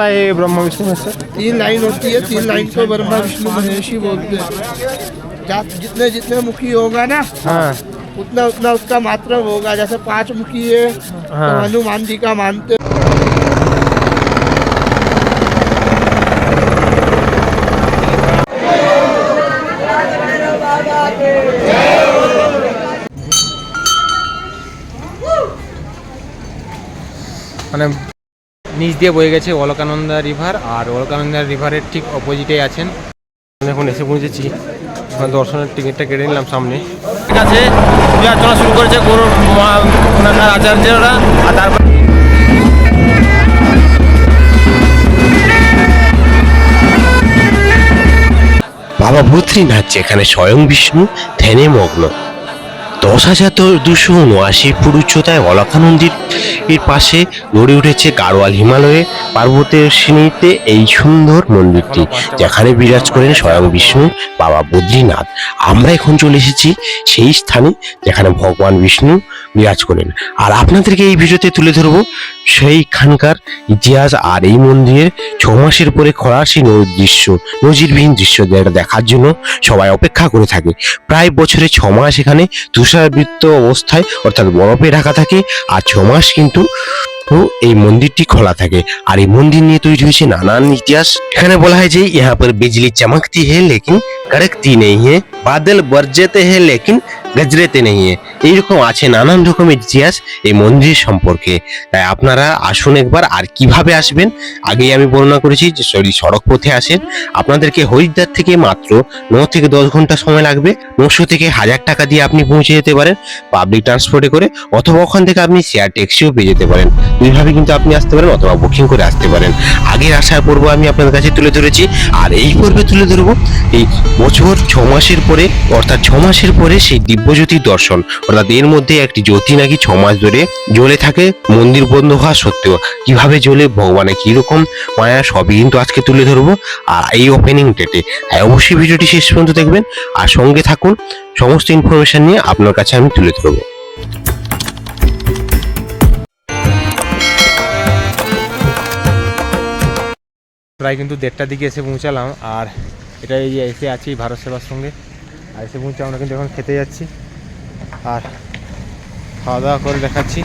पता है ब्रह्मा विष्णु महेश सर तीन लाइन होती है तीन लाइन को ब्रह्मा विष्णु महेश ही बोलते हैं। जितने जितने मुखी होगा ना हाँ। उतना उतना उसका मात्र होगा। जैसे पाँच मुखी है तो हाँ। हनुमान जी का मानते নিচ দিয়ে বয়ে গেছে অলকানন্দা রিভার আর অলকানন্দা রিভারের ঠিক অপোজিটেই আছেন। এখন এসে পৌঁছেছি। ওখানে দর্শনের টিকিটটা কেটে নিলাম সামনে। ঠিক আছে পূজা অর্চনা শুরু করেছে গরুর ওনার আচার্যরা আর তারপর বাবা বদ্রীনাথ যেখানে স্বয়ং বিষ্ণু ধ্যানে মগ্ন। দশ হাজার দুশো উনআশি ফুট উচ্চতায় অলকানন্দীর এর পাশে গড়ে উঠেছে গাড়োয়াল হিমালয়ে পার্বতের শ্রেণীতে এই সুন্দর মন্দিরটি, যেখানে বিরাজ করেন স্বয়ং বিষ্ণু বাবা বদ্রীনাথ। আমরা এখন চলে এসেছি সেই স্থানে যেখানে ভগবান বিষ্ণু বিরাজ করেন। আর আপনাদেরকে এই ভিডিওতে তুলে ধরবো সেইখানকার ইতিহাস আর এই মন্দিরের ছ মাসের পরে খরা সেই ন- দৃশ্য, নজিরবিহীন দৃশ্য যেটা দেখার জন্য সবাই অপেক্ষা করে থাকে। প্রায় বছরে ছ মাস এখানে তুষারবৃত্ত অবস্থায় অর্থাৎ বরফে ঢাকা থাকে আর ছ মাস কিন্তু এই মন্দিরটি খোলা থাকে। আর এই মন্দির নিয়ে তৈরি হয়েছে নানান ইতিহাস। এখানে বলা হয় যে ইহা পর বিজলি চমকতি হে, লেকিন কড়কতি নেই হে, বাদল বর্জতে হে, লেকিন গজরেতে নেই এইরকম আছে নানান রকমের ইতিহাস এই মন্দির সম্পর্কে। তাই আপনারা আসুন একবার আর কীভাবে আসবেন? আগেই আমি বর্ণনা করেছি যে সরি, সড়ক পথে আসেন। আপনাদেরকে হরিদ্বার থেকে মাত্র ন থেকে দশ ঘণ্টা সময় লাগবে। নশো থেকে হাজার টাকা দিয়ে আপনি পৌঁছে যেতে পারেন পাবলিক ট্রান্সপোর্টে করে, অথবা ওখান থেকে আপনি শেয়ার ট্যাক্সিও পেয়ে যেতে পারেন। দুইভাবে কিন্তু আপনি আসতে পারেন অথবা বুকিং করে আসতে পারেন। আগের আসার পর্ব আমি আপনাদের কাছে তুলে ধরেছি। আর এই পর্বে তুলে ধরবো, এই বছর ছ মাসের পরে, অর্থাৎ ছ মাসের পরে সেই দিব্যজ্যোতির দর্শন। অর্থাৎ এর মধ্যে একটি জ্যোতি নাকি ছ মাস ধরে জ্বলে থাকে, মন্দির বন্ধ হওয়া সত্ত্বেও। কীভাবে জ্বলে, ভগবানের কীরকম মায়া, সবই কিন্তু আজকে তুলে ধরবো। আর এই ওপেনিং ডেটে অবশ্যই ভিডিওটি শেষ পর্যন্ত দেখবেন। আর সঙ্গে থাকুন, সমস্ত ইনফরমেশন নিয়ে আপনার কাছে আমি তুলে ধরবো। প্রায় কিন্তু দেড়টার দিকে এসে পৌঁছালাম, আর এটা এই এসে আছি ভারত সেবার সঙ্গে। আর এসে পৌঁছে আমরা কিন্তু এখন খেতে যাচ্ছি। আর খাওয়া দাওয়া করে দেখাচ্ছি।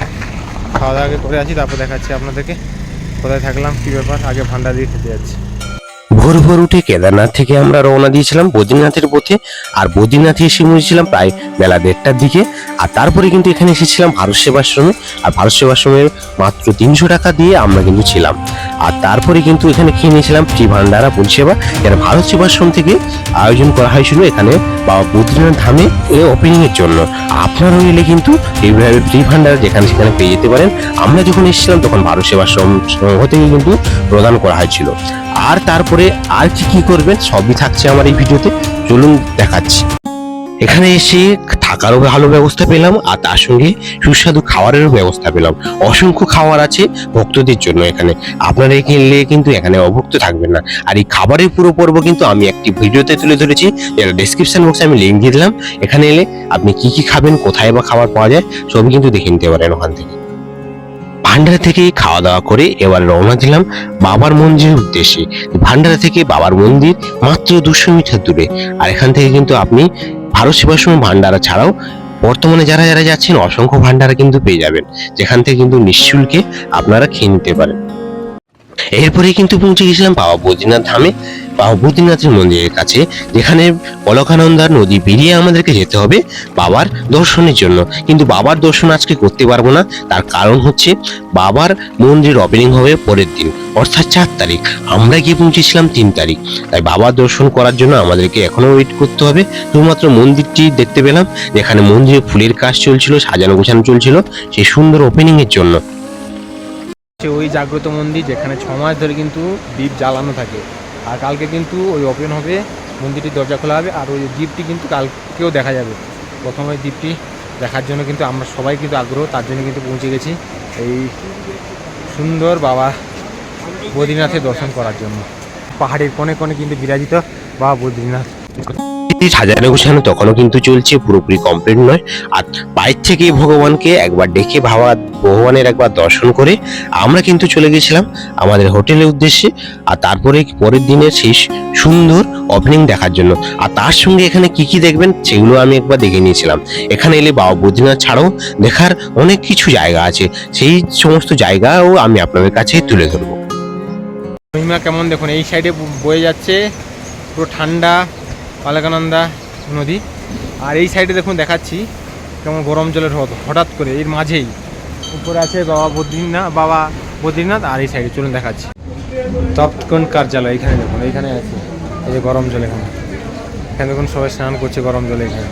খাওয়া দাওয়া করে আছি তারপর দেখাচ্ছি আপনাদেরকে। কোথায় থাকলাম, কী ব্যাপার, আগে ভান্ডা দিয়ে খেতে যাচ্ছি। ভোর ভোর উঠে কেদারনাথ থেকে আমরা রওনা দিয়েছিলাম, বদ্রীনাথের পথে। আর বদ্রীনাথে এসে পৌঁছেছিলাম প্রায় বেলা দেড়টার দিকে। আর তারপরে কিন্তু এখানে এসেছিলাম ভারত সেবাশ্রমে। আর ভারত সেবাশ্রমের মাত্র তিনশো টাকা দিয়ে আমরা কিন্তু ছিলাম। আর তারপরে কিন্তু এখানে খেয়ে নিয়েছিলাম ফ্রি ভান্ডারা পরিষেবা যেটা ভারত সেবাশ্রম থেকে আয়োজন করা হয়েছিল এখানে বাবা বদ্রীনাথ ধামে ওপেনিং এর জন্য। আপনারাও এলে কিন্তু এইভাবে ফ্রি ভান্ডার যেখানে সেখানে পেয়ে যেতে পারেন। আমরা যখন এসেছিলাম তখন ভারত সেবাশ্রম থেকে কিন্তু প্রদান করা হয়েছিল। আর তারপরে আর কি কি করবেন সবই থাকছে আমার এই ভিডিওতে। চলুন দেখাচ্ছি। এখানে এসে থাকারও ভালো ব্যবস্থা পেলাম, আর তার সঙ্গে সুস্বাদু খাবারেরও ব্যবস্থা পেলাম। অসংখ্য খাবার আছে ভক্তদের জন্য এখানে। আপনারা এলে কিন্তু এখানে অভুক্ত থাকবেন না। আর এই খাবারের পুরো পর্ব কিন্তু আমি একটি ভিডিওতে তুলে ধরেছি, যেটা ডেসক্রিপশন বক্সে আমি লিঙ্ক দিয়ে দিলাম। এখানে এলে আপনি কি কি খাবেন, কোথায় বা খাবার পাওয়া যায়, সবই কিন্তু দেখে নিতে পারেন ওখান থেকে। ভান্ডারা থেকে খাওয়া দাওয়া করে এবার রওনা দিলাম বাবার মন্দিরের উদ্দেশ্যে। ভান্ডারা থেকে বাবার মন্দির মাত্র দুশো মিটার দূরে। আর এখান থেকে কিন্তু আপনি ভারত সেবাশ্রম ভান্ডারা ছাড়াও বর্তমানে যারা যারা যাচ্ছেন, অসংখ্য ভান্ডারা কিন্তু পেয়ে যাবেন। যেখান থেকে কিন্তু নিঃশুল্কে আপনারা খেয়ে নিতে পারেন। এরপরে কিন্তু পৌঁছে গেছিলাম বাবা বদ্রীনাথ ধামে। বাবা বদ্রীনাথের মন্দিরের কাছে, যেখানে অলকানন্দার নদী পেরিয়ে আমাদেরকে যেতে হবে বাবার দর্শনের জন্য। কিন্তু বাবার দর্শন আজকে করতে পারব না, তার কারণ হচ্ছে বাবার মন্দির ওপেনিং হবে পরের দিন, অর্থাৎ চার তারিখ। আমরা গিয়ে পৌঁছেছিলাম তিন তারিখ। তাই বাবার দর্শন করার জন্য আমাদেরকে এখনও ওয়েট করতে হবে। শুধুমাত্র মন্দিরটি দেখতে পেলাম, যেখানে মন্দিরে ফুলের কাজ চলছিল, সাজানো গোছানো চলছিল, সেই সুন্দর ওপেনিংয়ের জন্য। হচ্ছে ওই জাগ্রত মন্দির যেখানে ছ মাস ধরে কিন্তু দ্বীপ জ্বালানো থাকে। আর কালকে কিন্তু ওই ওপেন হবে, মন্দিরটির দরজা খোলা হবে, আর ওই দ্বীপটি কিন্তু কালকেও দেখা যাবে। প্রথমে দ্বীপটি দেখার জন্য কিন্তু আমরা সবাই কিন্তু আগ্রহ, তার জন্য কিন্তু পৌঁছে গেছি এই সুন্দর বাবা বদ্রীনাথের দর্শন করার জন্য। পাহাড়ের কোণে কোণে কিন্তু বিরাজিত বাবা বদ্রীনাথ। সাজানো গোছানো, তখনও কিন্তু চলছে। পুরোপুরি কমপ্লিট নয়। আর বাইর থেকে ভগবানকে একবার ডেকে ভাবা, ভগবানের একবার দর্শন করে আমরা কিন্তু চলে গেছিলাম আমাদের হোটেলের উদ্দেশ্যে। আর তারপরে পরের দিনের শেষ সুন্দর ওপেনিং দেখার জন্য। আর তার সঙ্গে এখানে কি কি দেখবেন, সেগুলো আমি একবার দেখে নিয়েছিলাম। এখানে এলে বাবা বদ্রীনাথ ছাড়াও দেখার অনেক কিছু জায়গা আছে। সেই সমস্ত জায়গাও আমি আপনাদের কাছে তুলে ধরবো। মহিমা কেমন দেখুন, এই সাইডে বয়ে যাচ্ছে, পুরো ঠান্ডা। অলকানন্দা নদী। আর এই সাইডে দেখুন দেখাচ্ছি কেমন গরম জলের হ্রদ হঠাৎ করে, এর মাঝেই। উপরে আছে বাবা বদ্রীনাথ বাবা বদ্রীনাথ, আর এই সাইডে চলুন দেখাচ্ছি। তপ্তকোণ কার্যালয়, এখানে দেখুন, এইখানে আছে। এই যে গরম জল এখানে। এখানে দেখুন সবাই স্নান করছে গরম জলে এখানে।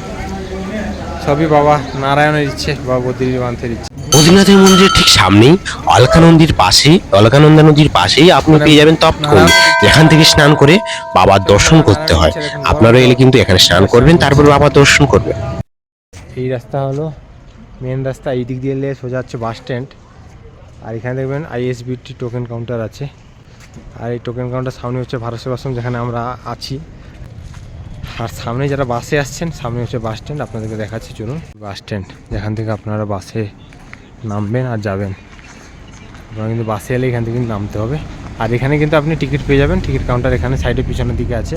সবই বাবা নারায়ণের ইচ্ছে, বাবা বদ্রীনাথের ইচ্ছে। বদ্রীনাথের মন্দিরের ঠিক সামনেই অলকানন্দীর পাশেই অলকানন্দা নদীর পাশেই আপনি পেয়ে যাবেন তপ্তকুণ্ড যেখান থেকে স্নান করে বাবার দর্শন করতে হয়। আপনারা এলে কিন্তু এখানে স্নান করবেন তারপর বাবার দর্শন করবেন এই রাস্তা হলো মেন রাস্তা এই দিক দিয়ে এলে সোজা হচ্ছে বাস স্ট্যান্ড আর এখানে দেখবেন আইএসবিটি টোকেন কাউন্টার আছে। আর এই টোকেন কাউন্টার সামনে হচ্ছে ভারত সেবাশ্রম যেখানে আমরা আছি। আর সামনে যারা বাসে আসছেন সামনে হচ্ছে বাস স্ট্যান্ড আপনাদেরকে দেখাচ্ছি চলুন। বাস স্ট্যান্ড যেখান থেকে আপনারা বাসে নামবেন আর যাবেন। আপনারা কিন্তু বাসে এলে এখান থেকে কিন্তু নামতে হবে। আর এখানে কিন্তু আপনি টিকিট পেয়ে যাবেন। টিকিট কাউন্টার এখানে সাইডে পিছনের দিকে আছে,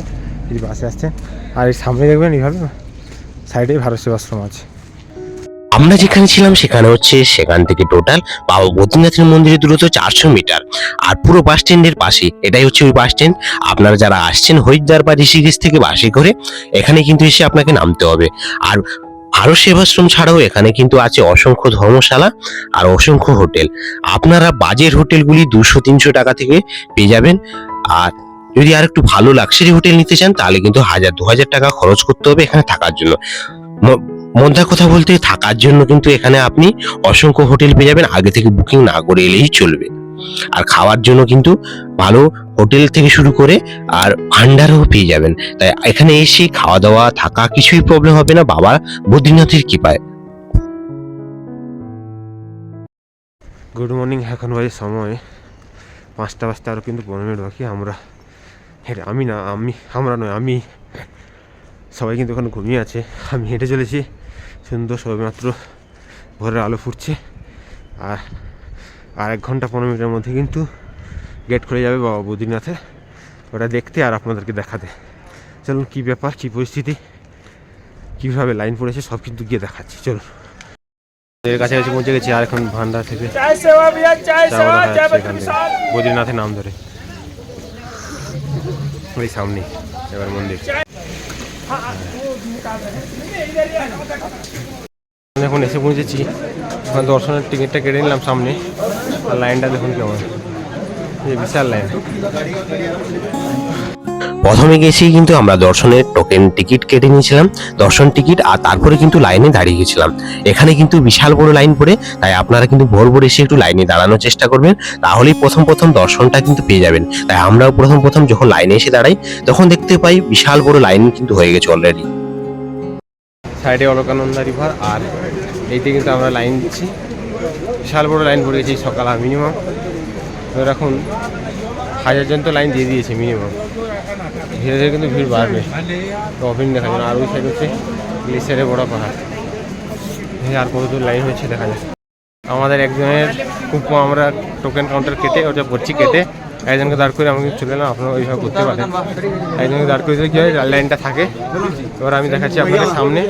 যদি বাসে আসছেন। আর এই সামনে দেখবেন এইভাবে সাইডে ভারত সেবাশ্রম আছে। আমরা যেখানে ছিলাম, সেখানে হচ্ছে সেখান থেকে টোটাল বাবা বদ্রীনাথের মন্দিরের দূরত্ব চারশো মিটার। আর পুরো বাস স্ট্যান্ডের পাশে এটাই হচ্ছে ওই বাস স্ট্যান্ড আপনারা যারা আসছেন হরিদ্বার বা ঋষিকেশ থেকে বাসে করে, এখানে কিন্তু এসে আপনাকে নামতে হবে। আর আরও সেবাশ্রম ছাড়াও এখানে কিন্তু আছে অসংখ্য ধর্মশালা আর অসংখ্য হোটেল। আপনারা বাজেট হোটেলগুলি দুশো, তিনশো টাকা থেকে পেয়ে যাবেন। আর যদি আর একটু ভালো লাক্সারি হোটেল নিতে চান, তাহলে কিন্তু হাজার, দু হাজার টাকা খরচ করতে হবে এখানে থাকার জন্য। মধ্যা কথা বলতে থাকার জন্য কিন্তু এখানে আপনি অসংখ্য হোটেল পেয়ে যাবেন। আগে থেকে বুকিং না করে এলেই চলবে। আর খাওয়ার জন্য কিন্তু ভালো হোটেল থেকে শুরু করে আর ভান্ডারও পেয়ে যাবেন। তাই এখানে এসে খাওয়া দাওয়া থাকা কিছুই প্রবলেম হবে না, বাবা বদ্রীনাথের কৃপায়। গুড মর্নিং এখন বাজে সময় পাঁচটা বাজতে আরও কিন্তু পনেরো মিনিট বাকি। আমরা হেঁটে, আমি না, আমি, আমরা নয়, আমি সবাই কিন্তু ওখানে ঘুমিয়ে আছে। আমি হেঁটে চলেছি। সুন্দর সবেমাত্র ভোরের আলো ফুটছে। আর আর এক ঘণ্টা পনেরো মিনিটের মধ্যে কিন্তু গেট খুলে যাবে বাবা বদ্রীনাথে। ওটা দেখতে আর আপনাদেরকে দেখাতে। চলুন কী ব্যাপার কী পরিস্থিতি কীভাবে লাইন পড়েছে সব কিন্তু গিয়ে দেখাচ্ছি। চলুন। এর কাছাকাছি পৌঁছে গেছি আর এখন ভান্ডার থেকে বদ্রীনাথে। নাম ধরে। ওই সামনে এবার মন্দির। এখন এসে পৌঁছেছি। দর্শনের টিকিটটা কেটে নিলাম সামনে। লাইনটা দেখুন কেমন। বিশাল লাইন। প্রথমে গেছি কিন্তু আমরা দর্শনের টোকেন টিকিট কেটে নিয়েছিলাম। দর্শন টিকিট আর তারপরে কিন্তু লাইনে দাঁড়িয়ে গেছিলাম এখানে কিন্তু বিশাল বড় লাইন পড়ে তাই আপনারা কিন্তু ভোর ভোর এসে একটু লাইনে দাঁড়ানোর চেষ্টা করবেন। তাহলেই প্রথম প্রথম দর্শনটা কিন্তু পেয়ে যাবেন। তাই আমরাও প্রথম প্রথম যখন লাইনে এসে দাঁড়াই তখন দেখতে পাই বিশাল বড় লাইন কিন্তু হয়ে গেছে অলরেডি সাইডে অলকানন্দা রিভার আর এইতে কিন্তু আমরা লাইন দিচ্ছি। বিশাল বড় লাইন পড়ে গেছি সকাল মিনিমাম এখন হাজার জন তো লাইন দিয়ে দিয়েছে মিনিমাম ধীরে ধীরে কিন্তু ভিড় বাড়বে। ওপেন দেখা যাবে আর ওই সাইড হচ্ছে গ্লেসিয়ারে বড় পাহাড়। এই আর কত দূর লাইন হচ্ছে দেখা যায়। আমাদের একজনের খুব আমরা টোকেন কাউন্টার কেটে ওটা পড়ছি কেটে একজনকে দাঁড় করে আমাকে চলে না আপনারা ওইভাবে করতে পারেন। একজনকে দাঁড় করে দিলে কী হয়? লাইনটা থাকে। এবার আমি দেখাচ্ছি আপনাদের সামনে।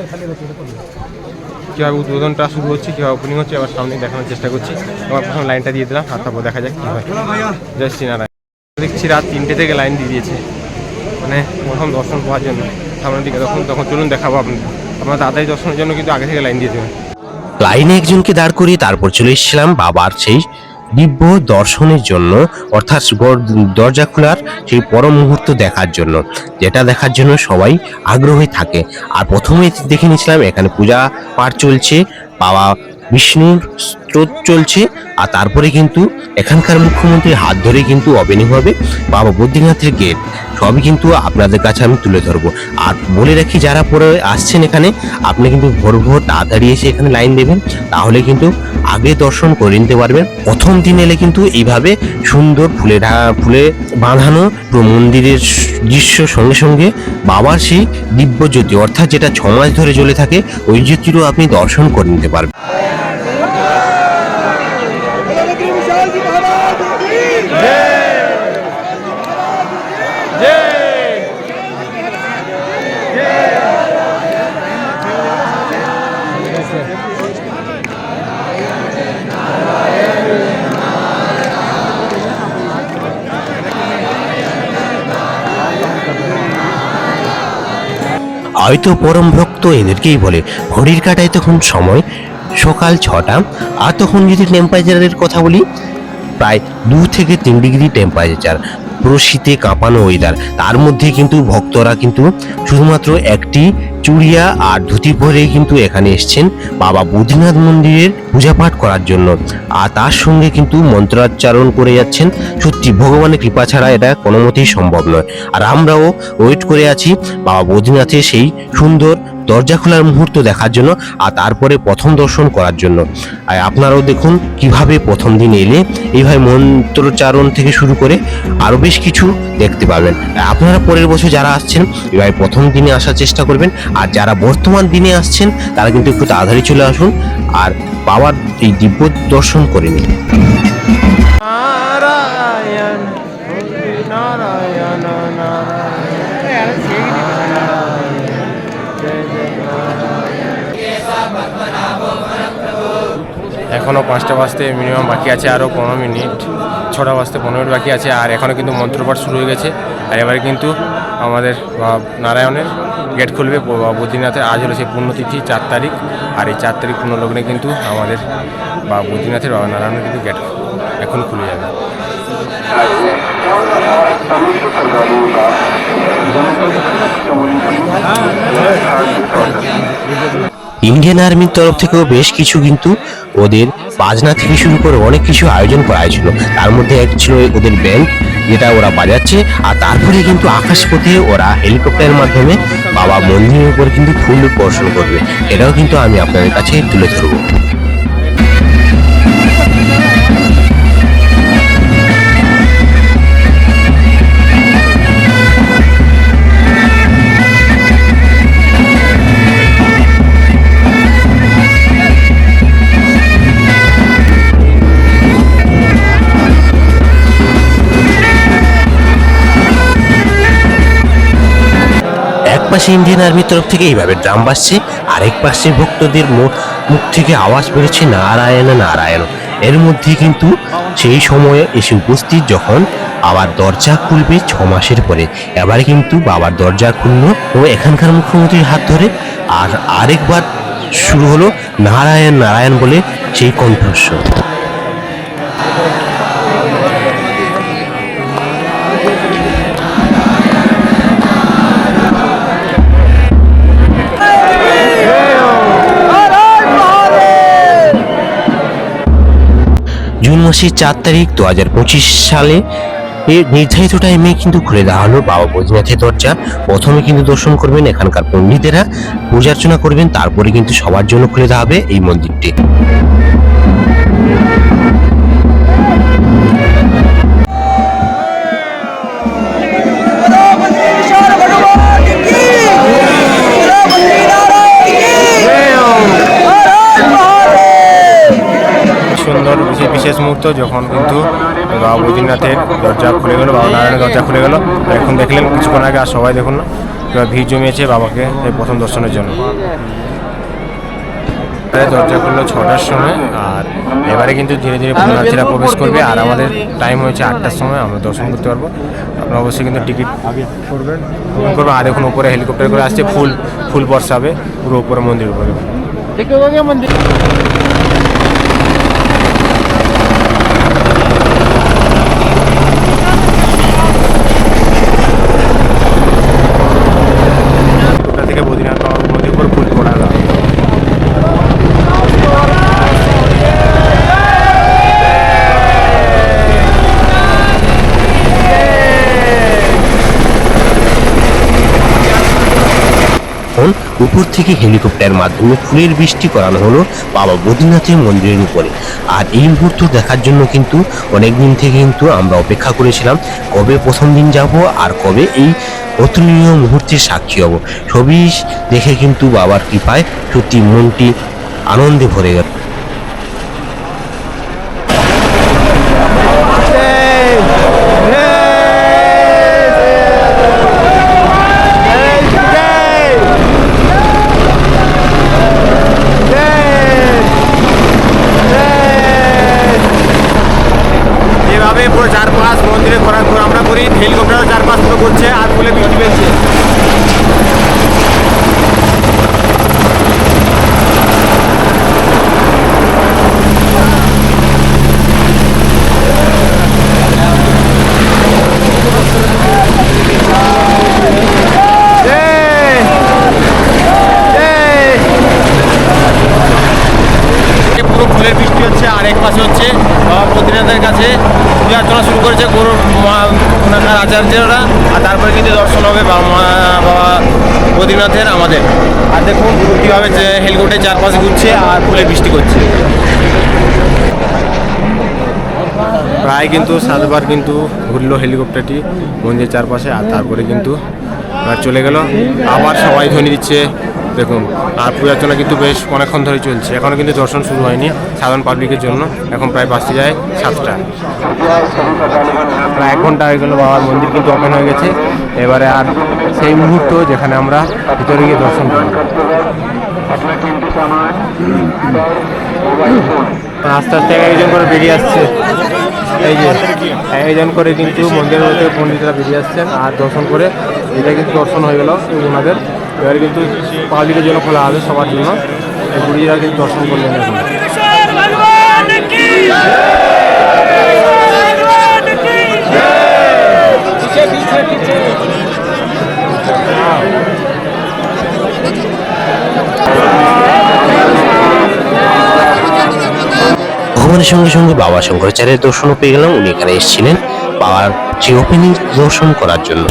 কীভাবে উদ্বোধনটা শুরু হচ্ছে, কীভাবে ওপেনিং হচ্ছে, আবার সামনে দেখানোর চেষ্টা করছি। আবার প্রথম লাইনটা দিয়ে দিলাম আর তারপর দেখা যাক কী হয়। জয় শ্রীনারায়ণ। দেখছি রাত তিনটে থেকে লাইন দিয়ে দিয়েছে। মানে প্রথম দর্শন পাওয়ার জন্য। সামনের দিকে তখন তখন চলুন, দেখাবো আপনি আপনার তাড়াতাড়ি দর্শনের জন্য কিন্তু আগে থেকে লাইন দিয়ে দেবেন। লাইনে একজনকে দাঁড় করিয়ে তারপর চলে এসেছিলাম বাবার সেই দিব্য দর্শনের জন্য, অর্থাৎ দরজা খোলার সেই পরম মুহূর্ত দেখার জন্য, যেটা দেখার জন্য সবাই আগ্রহী থাকে। আর প্রথমে দেখে নিয়েছিলাম, এখানে পূজা পাঠ চলছে, বাবা বিষ্ণুর স্রোত চলছে, আর তারপরে কিন্তু এখানকার মুখ্যমন্ত্রীর হাত ধরে কিন্তু অভিনয়ভাবে বাবা বদ্রীনাথের গেট। সবই কিন্তু আপনাদের কাছে আমি তুলে ধরবো। আর বলে রাখি, যারা পরে আসছেন এখানে, আপনি কিন্তু ভোর ভোর তাড়াতাড়ি এসে এখানে লাইন দেবেন, তাহলে কিন্তু আগে দর্শন করে নিতে পারবেন। প্রথম দিন এলে কিন্তু এইভাবে সুন্দর ফুলে ফুলে বাঁধানো মন্দিরের দৃশ্য সঙ্গে সঙ্গে বাবার সেই দিব্য জ্যোতি অর্থাৎ যেটা ছ মাস ধরে জ্বলে থাকে, ওই জ্যোতিরও আপনি দর্শন করে নিতে পারবেন। হয়তো পরম ভক্ত এদেরকেই বলে। ঘড়ির কাটায় তখন সময়, সকাল ছটা। আর তখন যদি টেম্পারেচারের কথা বলি, প্রায় দু থেকে তিন ডিগ্রি টেম্পারেচার পুরো শীতে কাঁপানো ওয়েদার তার মধ্যে কিন্তু ভক্তরা কিন্তু শুধুমাত্র একটি চুড়িয়া আর ধুতি পরে কিন্তু এখানে এসছেন। বাবা বদ্রীনাথ মন্দিরের পূজা পাঠ করার জন্য। আর তার সঙ্গে কিন্তু মন্ত্রাচ্চারণ করে যাচ্ছেন। সত্যি, ভগবানের কৃপা ছাড়া এটা কোনো মতেই সম্ভব নয়। আর আমরাও ওয়েট করে আছি বাবা বদ্রীনাথের সেই সুন্দর দরজা খোলার মুহূর্ত দেখার জন্য আর তারপরে প্রথম দর্শন করার জন্য। আর আপনারাও দেখুন কীভাবে প্রথম দিন এলে এইভাবে মন্ত্রচারণ থেকে শুরু করে আরও বেশ কিছু দেখতে পাবেন। আপনারা পরের বছর যারা আসছেন, এভাবে প্রথম দিনে আসার চেষ্টা করবেন। আর যারা বর্তমান দিনে আসছেন, তারা কিন্তু একটু তাড়াতাড়ি চলে আসুন। আর বাবার এই দিব্য দর্শন করে নিন নারায়ণ নারায়ণ এখনও পাঁচটা বাজতে মিনিমাম বাকি আছে আরও পনেরো মিনিট। ছটা বাজতে পনেরো মিনিট বাকি আছে আর এখনও কিন্তু মন্ত্রপাঠ শুরু হয়ে গেছে। আর এবারে কিন্তু আমাদের নারায়ণের গেট খুলবে। বদ্রীনাথের আজ হলো সেই পুণ্যতিথি, চার তারিখ। আর এই চার তারিখ পুণ্যলগ্নে কিন্তু আমাদের বা বদ্রীনাথের বাবা নারায়ণের কিন্তু গেট এখন খুলে যাবে। ইন্ডিয়ান আর্মির তরফ থেকেও বেশ কিছু কিন্তু ওদের বাজনা থেকে শুরু করে অনেক কিছু আয়োজন করা হয়েছিল। তার মধ্যে এক ছিল ওদের ব্যান্ড যেটা ওরা বাজাচ্ছে, আর তারপরে কিন্তু আকাশপথে ওরা হেলিকপ্টারের মাধ্যমে বাবা মন্দিরের উপর কিন্তু ফুল বর্ষণ করবে। এটাও কিন্তু আমি আপনাদের কাছে তুলে ধরবো। পাশে ইন্ডিয়ান আর্মির তরফ থেকে এইভাবে ড্রাম বাজছে। আরেক পাশে ভক্তদের মুখ থেকে আওয়াজ বেরোচ্ছে নারায়ণ নারায়ণ। এর মধ্যে কিন্তু সেই সময়ে এসে উপস্থিত যখন আবার দরজা খুলবে ছ মাসের পরে। এবারে কিন্তু বাবার দরজা খুললো ও এখানকার মুখ্যমন্ত্রীর হাত ধরে আর আরেকবার শুরু হলো নারায়ণ নারায়ণ বলে সেই কণ্ঠস্বর। মাসের চার তারিখ দু হাজার পঁচিশ সালে এর নির্ধারিত টাইমে কিন্তু খুলে দেওয়া হলো বাবা বৈদ্যনাথের দরজা। প্রথমে কিন্তু দর্শন করবেন এখানকার পণ্ডিতেরা, পূজার্চনা করবেন, তারপরে কিন্তু সবার জন্য খুলে দেওয়া হবে এই মন্দিরটি। যখন কিন্তু বাবা বৈদ্যনাথের দরজা খুলে গেল, বাবা নারায়ণের দরজা খুলে গেল, এখন দেখলেন কিছুক্ষণ আগে আর সবাই দেখুন না ভিড় জমিয়েছে বাবাকে এই প্রথম দর্শনের জন্য। দরজা খুললো ছটার সময়, আর এবারে কিন্তু ধীরে ধীরে পুণ্যার্থীরা প্রবেশ করবে, আর আমাদের টাইম হয়েছে আটটার সময়, আমরা দর্শন করতে পারব। আপনারা অবশ্যই কিন্তু টিকিট করবেন। করবেন, আর এখন উপরে হেলিকপ্টার করে আসছে, ফুল ফুল বর্ষাবে, পুরো উপরে মন্দির উপরে। মন্দির। উপর থেকে হেলিকপ্টার মাধ্যমে ফুলের বৃষ্টি করানো হলো বাবা বদ্রীনাথের মন্দিরের উপরে। আর এই মুহূর্ত দেখার জন্য কিন্তু অনেক দিন থেকে কিন্তু আমরা অপেক্ষা করেছিলাম, কবে প্রথম দিন যাব আর কবে এই অতুলনীয় মুহূর্তের সাক্ষী হব। ছবি দেখে কিন্তু বাবার কৃপায় সত্যি মনটি আনন্দে ভরে গেল এভাবে পুরো চারপাশ মন্দিরে ঘোরা ঘোরা আমরা করি হেলিকপ্টারও চারপাশ পুরো করছে আর ফুলে বৃষ্টি পেয়েছে পুরো ফুলের বৃষ্টি হচ্ছে আর এক পাশে হচ্ছে বদ্রীনাথের কাছে অর্চনা শুরু করেছে গুরু ওনাকার আচার্যরা। আর তারপরে কিন্তু দর্শন হবে বাবা বদ্রীনাথের আমাদের। আর দেখুন কীভাবে যে হেলিকপ্টার চারপাশে ঘুরছে আর ফুলে বৃষ্টি করছে। প্রায় কিন্তু সাতবার কিন্তু ঘুরলো হেলিকপ্টারটি মন্দিরের চারপাশে, আর তারপরে কিন্তু চলে গেল। আবার সবাই ধ্বনি দিচ্ছে। দেখুন, আর পূজার্চনা কিন্তু বেশ অনেকক্ষণ ধরে চলছে। এখনও কিন্তু দর্শন শুরু হয়নি সাধারণ পাবলিকের জন্য। এখন প্রায় বাসতে যায় সাতটা। প্রায় এক ঘণ্টা হয়ে গেল বাবার মন্দির কিন্তু ওপেন হয়ে গেছে। এবারে আর সেই মুহূর্ত যেখানে আমরা ভিতরে গিয়ে দর্শন করব। আস্তে আস্তে একজন করে বেরিয়ে আসছে। এই যে একজন করে কিন্তু মন্দিরের মধ্যে পণ্ডিতরা বেরিয়ে আসছেন। আর দর্শন করে এটা কিন্তু দর্শন হয়ে গেল ওনাদের। এবার কিন্তু পাবলিকের জন্য খোলা হবে সবার জন্য। গুরুজিরা কিন্তু দর্শন করলেন এখন। ভগবানের সঙ্গে সঙ্গে বাবা শঙ্করাচার্যের দর্শনও পেয়ে গেলাম। উনি এখানে এসেছিলেন বাবার যে ওপেনিং দর্শন করার জন্য।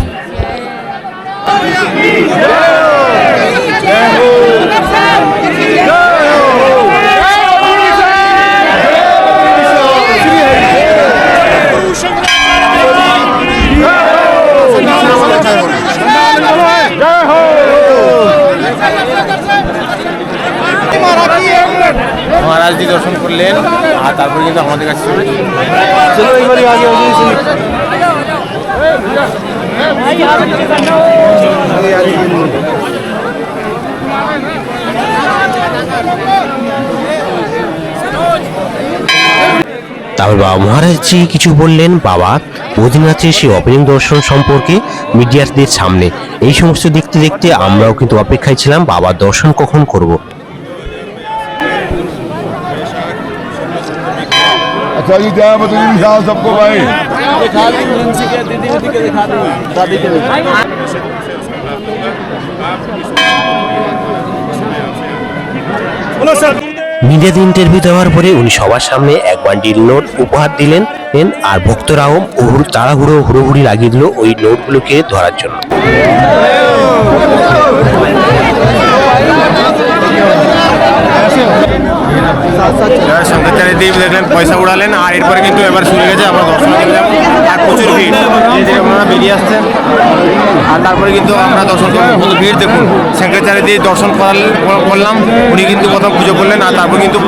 তারপর বাবা মহারাজজি কিছু বললেন বাবা বদ্রীনাথের সেই ওপেনিং দর্শন সম্পর্কে মিডিয়াদের সামনে এই সমস্ত দেখতে দেখতে আমরাও কিন্তু অপেক্ষায় ছিলাম বাবার দর্শন কখন করব अच्छा जी क्या बताइए विशाल सबको भाई মিডিয়াতে ইন্টারভিউ দেওয়ার পরে উনি সবার সামনে এক বান্ডিল নোট উপহার দিলেন আর ভক্তরাও হুড়- তাড়াহুড়ো হুড়োহুড়ি লাগিয়ে দিল ওই নোটগুলোকে ধরার জন্য। এবার শঙ্করাচার্য দেব দেখলেন, পয়সা উড়ালেন, আর এরপরে কিন্তু এবার শুরু গেছে আমরা দর্শন যাব। আর প্রচুর ভিড়। যে আপনারা বেরিয়ে আসছেন, আর তারপরে কিন্তু আমরা দর্শন করব। কত ভিড়, দেখুন শঙ্করাচার্য দিয়ে দর্শন করাল করলাম। উনি কিন্তু প্রথম পুজো করলেন, আর তারপর কিন্তু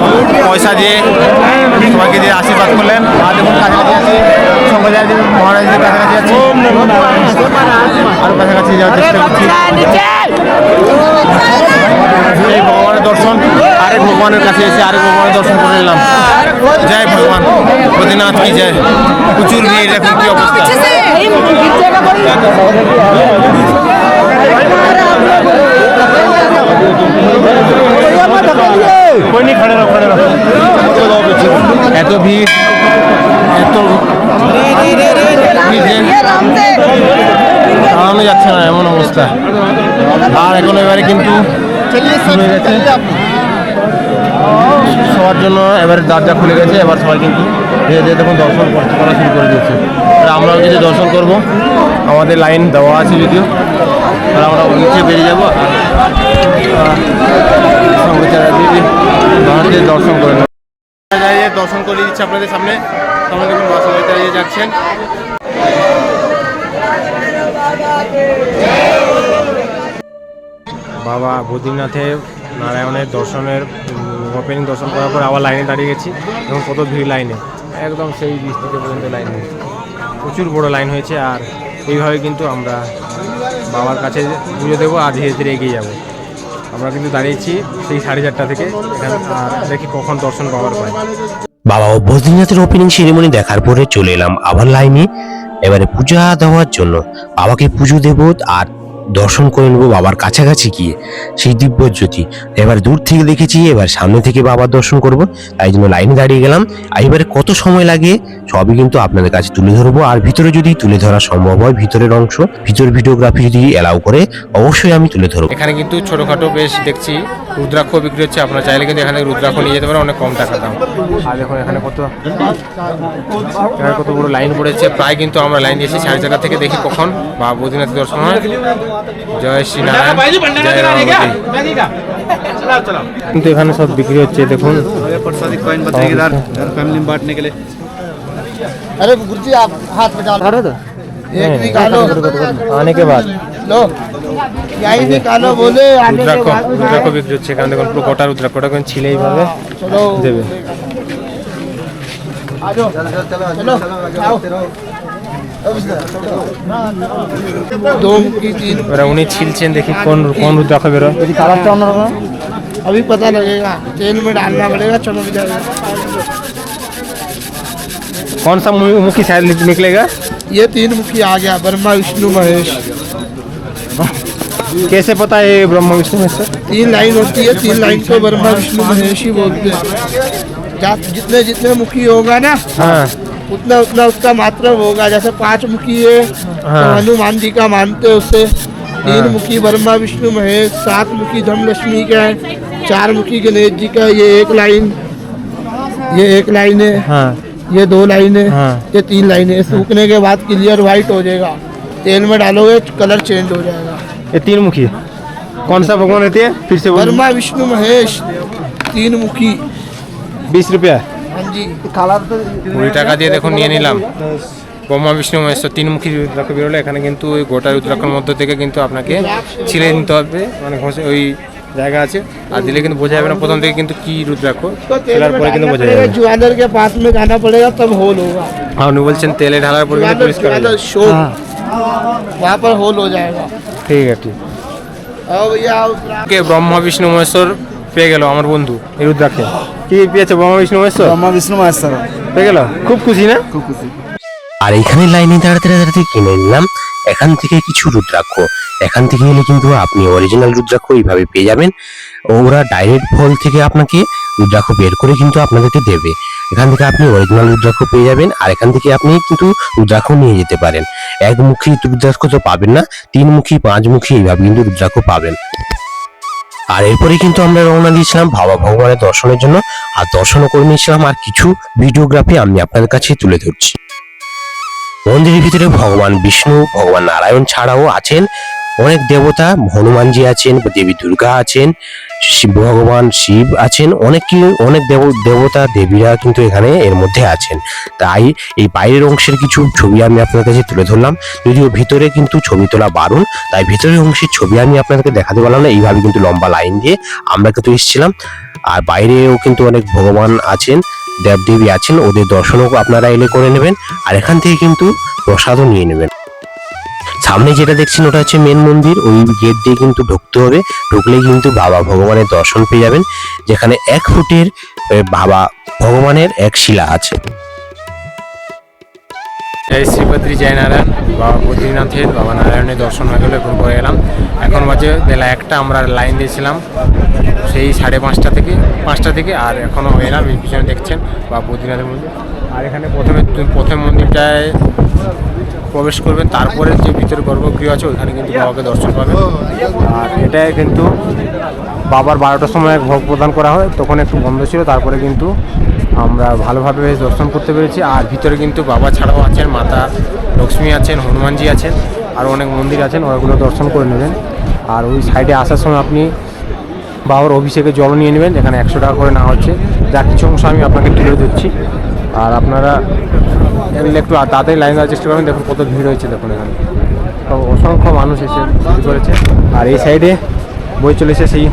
পয়সা দিয়ে সবাইকে দিয়ে আশীর্বাদ করলেন। আর দেখুন, কাছাকাছি আছি শঙ্করাচার্য মহারাজদের কাছাকাছি আছি। আরও কাছাকাছি যাওয়ার চেষ্টা করছি এই ভগবানের দর্শন আরেক ভগবানের কাছে এসে আরেক ভগবানের দর্শন করে নিলাম। জয় ভগবান। বদ্রীনাথ কি জয়? প্রচুর ভিড় এখন কি অবস্থা? এত ভিড় এত যাচ্ছে না এমন অবস্থা। আর এখন এবারে কিন্তু সবার জন্য এবারে দরজা খুলে গেছে, এবার সবাই কিন্তু ধীরে ধীরে দেখুন দর্শন করা শুরু করে দিয়েছে। আর আমরাও কিছু দর্শন করব। আমাদের লাইন দেওয়া আছে যদিও। আর আমরা নিচে বেরিয়ে যাব। মহাদেব দর্শন করে দর্শন করে দিচ্ছে আপনাদের সামনে। সামনে দেখুন বাসা দাঁড়িয়ে যাচ্ছেন। বাবা বদ্রীনাথে নারায়ণের দর্শনের ওপেনিং দর্শন করার পর আবার লাইনে দাঁড়িয়ে গেছি এবং কত ভিড় লাইনে একদম সেই বিস্তৃত পর্যন্ত লাইন হয়েছে প্রচুর বড় লাইন হয়েছে আর এইভাবে কিন্তু আমরা বাবার কাছে পুজো দেবো আর ধীরে ধীরে এগিয়ে যাব। আমরা কিন্তু দাঁড়িয়েছি সেই সাড়ে চারটা থেকে আর দেখি কখন দর্শন বাবার পাই বাবা ও বদ্রীনাথের ওপেনিং সেরেমনি দেখার পরে চলে এলাম আবার লাইনে এবারে পূজা দেওয়ার জন্য বাবাকে পুজো দেব আর দর্শন করে নেব বাবার কাছাকাছি গিয়ে। সেই দিব্য জ্যোতি এবার দূর থেকে দেখেছি, এবার সামনে থেকে বাবার দর্শন করব। তাই জন্য লাইনে দাঁড়িয়ে গেলাম। আর এবারে কত সময় লাগে, সবই কিন্তু আপনাদের কাছে তুলে ধরবো। আর ভিতরে যদি তুলে ধরা সম্ভব হয়, ভিতরের অংশ, ভিতর ভিডিওগ্রাফি যদি অ্যালাউ করে, অবশ্যই আমি তুলে ধরবো। এখানে কিন্তু ছোটোখাটো বেশ দেখছি রুদ্রাক্ষ বিক্রি হচ্ছে আপনারা চাইলে কিন্তু এখানে রুদ্রাক্ষ নিয়ে যেতে পারেন অনেক কম টাকা দাম আর দেখুন এখানে কত এখানে কত বড় লাইন পড়েছে প্রায় কিন্তু আমরা লাইন দিয়েছি সাড়ে চারটা থেকে দেখি কখন বা বদ্রীনাথ দর্শন হয় জয় শ্রী নারায়ণ জয় রামাবতী। কিন্তু এখানে সব বিক্রি হচ্ছে দেখুন प्रसादी कॉइन बताइए इधर फैमिली में बांटने के लिए अरे गुरु जी आप हाथ में डाल एक निकालो আনে কে বাদ लो यही निकालो बोले आने के রুদ্রাক্ষ बाद রুদ্রাক্ষ বিক্রি হচ্ছে এখানে দেখুন পুরো গোটা রুদ্রাক্ষটা কিন্তু ছিলে এইভাবে चलो দেবে आ जाओ चलो आओ दो की तीन এবার উনি ছিলছেন দেখি কোন কোন রুদ্রাক্ষ বেরোয় अभी पता लगेगा तेल में डालना पड़ेगा चलो जाएगा कौन सा मु- मुखी शायद निक- निकलेगा ये तीन मुखी आ गया ब्रह्मा विष्णु महेश कैसे पता है ब्रह्मा विष्णु में से? तीन लाइन होती है तीन लाइन को ब्रह्मा विष्णु महेश ही बोलते हैं। जितने जितने मुखी होगा ना हाँ। उतना उतना उसका मात्र होगा। जैसे पाँच मुखी है हाँ। तो हनुमान जी का मानते हैं उससे तीन हाँ। मुखी ब्रह्मा विष्णु महेश सात मुखी धनलक्ष्मी का है चार मुखी गणेश जी का ये एक लाइन। ये एक लाइन है। हाँ। ये दो लाइन है। हाँ। ये तीन लाइन है। सूखने के बाद क्लियर व्हाइट हो जाएगा। तेल में डालोगे कलर चेंज हो जाएगा। ये तीन मुखी है कौन सा भगवान रहती है फिर से बोलो ब्रह्मा विष्णु महेश तीन मुखी बीस रुपया हाँ जी কুড়ি টাকা দিয়ে দেখুন নিয়ে নিলাম ব্রহ্মা বিষ্ণু মহেশ্বর তিনমুখী রুদ্রাক্ষ বেরোলো এখানে কিন্তু ওই গোটা রুদ্রাক্ষর মধ্য থেকে কিন্তু আপনাকে ছিলে নিতে হবে মানে ঘষে ওই জায়গা আছে আর দিলে কিন্তু বোঝা যাবে না প্রথম থেকে কিন্তু কি রুদ্রাক্ষ तो तेल খেলার में পরে কিন্তু डालना বোঝা पड़ेगा যাবে ज्वेलर के पास में जाना पड़ेगा तब होल होगा আর উনি বলছেন তেলে ঢালার পরে কিন্তু ज्वेलर পরিষ্কার হয়ে ज्वेलर যাবে। शो वहाँ पर होल हो जाएगा ঠিক আছে ঠিক आओ भैया आओ কে ব্রহ্মা বিষ্ণু মহেশ্বর পেয়ে গেল আমার বন্ধু এই রুদ্রাক্ষে কি পেয়েছে ব্রহ্মা বিষ্ণু মহেশ্বর ब्रह्मा विष्णु महेश्वर পেয়ে গেল খুব খুশি না खूब खुशी আর এখানে লাইনে দাঁড়াতে দাঁড়াতে কিনে নিলাম এখান থেকে কিছু রুদ্রাক্ষ এখান থেকে এলে কিন্তু আপনি অরিজিনাল রুদ্রাক্ষ এইভাবে পেয়ে যাবেন ওরা ডাইরেক্ট ফল থেকে আপনাকে রুদ্রাক্ষ বের করে কিন্তু আপনাদেরকে দেবে এখান থেকে আপনি অরিজিনাল রুদ্রাক্ষ পেয়ে যাবেন, আর এখান থেকে আপনি কিন্তু রুদ্রাক্ষ নিয়ে যেতে পারেন। একমুখী রুদ্রাক্ষ তো পাবেন না তিনমুখী পাঁচমুখী এইভাবে কিন্তু রুদ্রাক্ষ পাবেন। আর এরপরে কিন্তু আমরা রওনা দিয়েছিলাম বাবা ভগবানের দর্শনের জন্য, আর দর্শনও করে নিয়েছিলাম, আর কিছু ভিডিওগ্রাফি আমি আপনাদের কাছে তুলে ধরছি। মন্দিরের ভিতরে ভগবান বিষ্ণু, ভগবান নারায়ণ ছাড়াও আছেন অনেক দেবতা, হনুমানজি আছেন, দেবী দুর্গা আছেন ভগবান শিব আছেন, অনেক অনেক দেব, দেবতা, দেবীরা কিন্তু এখানে এর মধ্যে আছেন। তাই এই বাইরের অংশের কিছু ছবি আমি আপনার কাছে তুলে ধরলাম। যদিও ভিতরে কিন্তু ছবি তোলা বারণ, তাই ভিতরের অংশের ছবি আমি আপনাদেরকে দেখাতে পারলাম না, এইভাবে কিন্তু লম্বা লাইন দিয়ে আমরা কিন্তু এসেছিলাম। আর বাইরেও কিন্তু অনেক ভগবান আছেন, দেবদেবী আছেন, ওদের দর্শনও আপনারা এলে করে নেবেন, আর এখান থেকে কিন্তু প্রসাদও নিয়ে নেবেন। সামনে যেটা দেখছেন ওটা হচ্ছে মেন মন্দির, ওই গেট দিয়ে কিন্তু ঢুকতে হবে। ঢুকলেই কিন্তু বাবা ভগবানের দর্শন পেয়ে যাবেন, যেখানে এক ফুটের বাবা ভগবানের এক শিলা আছে। জয় শ্রীপত্রী জয় নারায়ণ বাবা বদ্রীনাথের, বাবা নারায়ণের দর্শন হয়ে গেলো এখন করে এলাম। এখন বাজে বেলা একটা, আমরা লাইন দিয়েছিলাম, সেই সাড়ে পাঁচটা থেকে পাঁচটা থেকে, আর এখনও এলাম এই পিছনে দেখছেন বাবা বদ্রীনাথের মন্দির। আর এখানে প্রথমে, প্রথম মন্দিরটায় প্রবেশ করবেন, তারপরে যে ভিতরে গর্ভগৃহ আছে, ওইখানে কিন্তু বাবাকে দর্শন পাবেন। আর এটাই কিন্তু বাবার বারোটার সময় ভোগ প্রদান করা হয়, তখন একটু বন্ধ ছিল, তারপরে কিন্তু আমরা ভালোভাবে বেশ দর্শন করতে পেরেছি। আর ভিতরে কিন্তু বাবা ছাড়াও আছেন, মাতা লক্ষ্মী আছেন, হনুমানজি আছেন আর অনেক মন্দির আছেন ওগুলো দর্শন করে নেবেন। আর ওই সাইডে আসার সময় আপনি বাবার অভিষেকে জল নিয়ে নেবেন এখানে একশো টাকা করে নেওয়া হচ্ছে। যা কিছু অংশ আমি আপনাকে তুলে দিচ্ছি আর আপনারা একটু তাড়াতাড়ি লাইন দেওয়ার চেষ্টা করবেন, দেখুন কত ভিড় হয়েছে, দেখুন এখানে। অসংখ্য মানুষ এসে ভিড় করেছে। আর এই সাইডে বই চলেছে সেই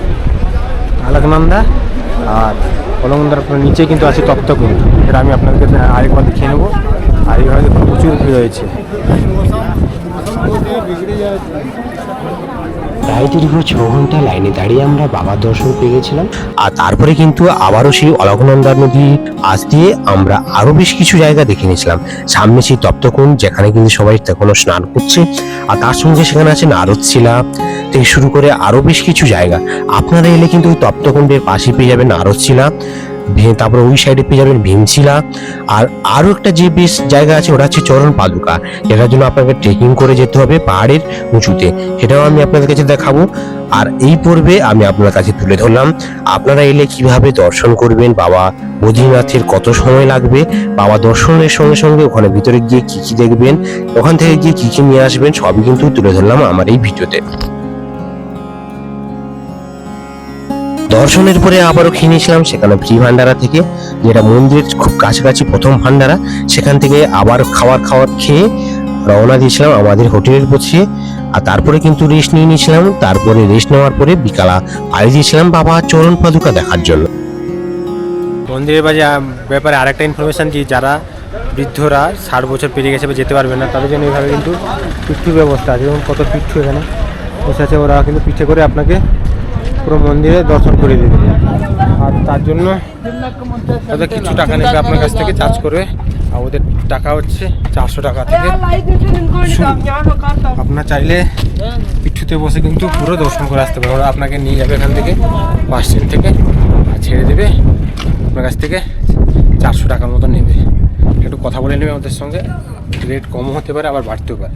আলাকনন্দা, আর অলকনন্দার নিচে কিন্তু আছে তপ্তকুণ্ড এটা আমি আপনাদেরকে আরেকবার দেখিয়ে নেব। আর এইভাবে প্রচুর ভিড় হয়েছে। প্রায় দীর্ঘ ছ ঘণ্টা লাইনে দাঁড়িয়ে আমরা বাবার দর্শন পেয়ে গেছিলাম। আর তারপরে কিন্তু আবারও সেই অলকনন্দা নদী পাশ দিয়ে আমরা আরও বেশ কিছু জায়গা দেখে নিয়েছিলাম। সামনে সেই তপ্তকুণ্ড যেখানে কিন্তু সবাই তখনও স্নান করছে। আর তার সঙ্গে সেখানে আছে নারদশিলা থেকে শুরু করে আরও বেশ কিছু জায়গা। আপনারা এলে কিন্তু ওই তপ্তকুণ্ডের পাশে পেয়ে যাবেন নারদশিলা। তারপরে ওই সাইডে পেয়ে যাবেন ভীমশিলা। আর আরও একটা যে বেশ জায়গা আছে, ওটা হচ্ছে চরণ পাদুকা। যেটার জন্য আপনাকে ট্রেকিং করে যেতে হবে পাহাড়ের উঁচুতে। সেটাও আমি আপনাদের কাছে দেখাবো। আর এই পর্বে আমি আপনার কাছে তুলে ধরলাম, আপনারা এলে কীভাবে দর্শন করবেন? বাবা বদ্রীনাথের কত সময় লাগবে? বাবা দর্শনের সঙ্গে সঙ্গে ওখানে ভিতরে গিয়ে কী কী দেখবেন? ওখান থেকে গিয়ে কী কী নিয়ে আসবেন? সবই কিন্তু তুলে ধরলাম আমার এই ভিডিওতে। দর্শনের পরে আবারও খেয়ে নিয়েছিলাম সেখানে ফ্রি ভান্ডারা থেকে, যেটা মন্দিরের খুব কাছাকাছি প্রথম ভান্ডারা, সেখান থেকে আবার খাবার খাওয়ার খেয়ে রওনা দিয়েছিলাম আমাদের হোটেলের পথে আর তারপরে কিন্তু রেস্ট নিয়ে নিয়েছিলাম, তারপরে রেস্ট নেওয়ার পরে বিকালা পাড়ি দিয়েছিলাম বাবা চরণ পাদুকা দেখার জন্য। মন্দিরের বাজে ব্যাপারে আরেকটা ইনফরমেশান যে যারা বৃদ্ধরা ষাট বছর পেরিয়ে গেছে বা যেতে পারবে না, তাদের জন্য এইভাবে কিন্তু পিঠুর ব্যবস্থা আছে, যেমন কত পিঠু এখানে বসে আছে, ওরা কিন্তু পিঠে করে আপনাকে পুরো মন্দিরে দর্শন করে দেবে। আর তার জন্য তাদের কিছু টাকা নেবে আপনার কাছ থেকে চার্জ করবে। আর ওদের টাকা হচ্ছে চারশো টাকা থেকে। আপনার চাইলে পিঠুতে বসে কিন্তু পুরো দর্শন করে আসতে পারে। ওরা আপনাকে নিয়ে যাবে এখান থেকে বাস স্ট্যান্ড থেকে আর ছেড়ে দেবে। আপনার কাছ থেকে চারশো টাকার মতো নেবে। একটু কথা বলে নেবে আমাদের সঙ্গে। রেট কমও হতে পারে, আবার বাড়তেও পারে।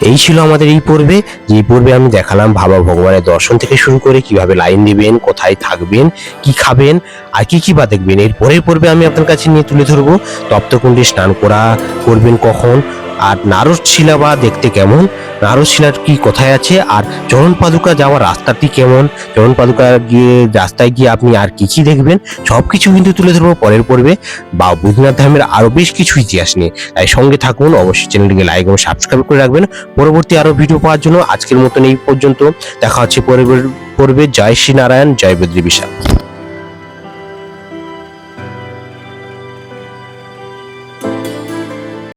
এই ছিল আমাদের এই পর্বে। যে পর্বে আমি দেখালাম বাবা ভগবানের দর্শন থেকে শুরু করে কীভাবে লাইন দিবেন, কোথায় থাকবেন, কি খাবেন, আর কি কি বা দেখবেন। এর পরের পর্বে আমি আপনার কাছে নিয়ে তুলে ধরবো। তপ্তকুণ্ডে স্নান করা করবেন কখন? আর নারদশিলা বা দেখতে কেমন? নারদশিলার কি কোথায় আছে? আর চরণ পাদুকা যাওয়ার রাস্তাটি কেমন? চরণ পাদুকা গিয়ে, রাস্তায় গিয়ে আপনি আর কি কি দেখবেন? সব কিছু কিন্তু তুলে ধরবো পরের পর্বে। বা বুধনাথ ধামের আরও বেশ কিছু ইতিহাস নিয়ে। তাই সঙ্গে থাকুন, অবশ্যই চ্যানেলটিকে লাইক এবং সাবস্ক্রাইব করে রাখবেন। পরবর্তী আরও ভিডিও পাওয়ার জন্য আজকের মতন এই পর্যন্ত। দেখা হচ্ছে পরের পর্বে। জয় শ্রী নারায়ণ জয় বদ্রী বিশাল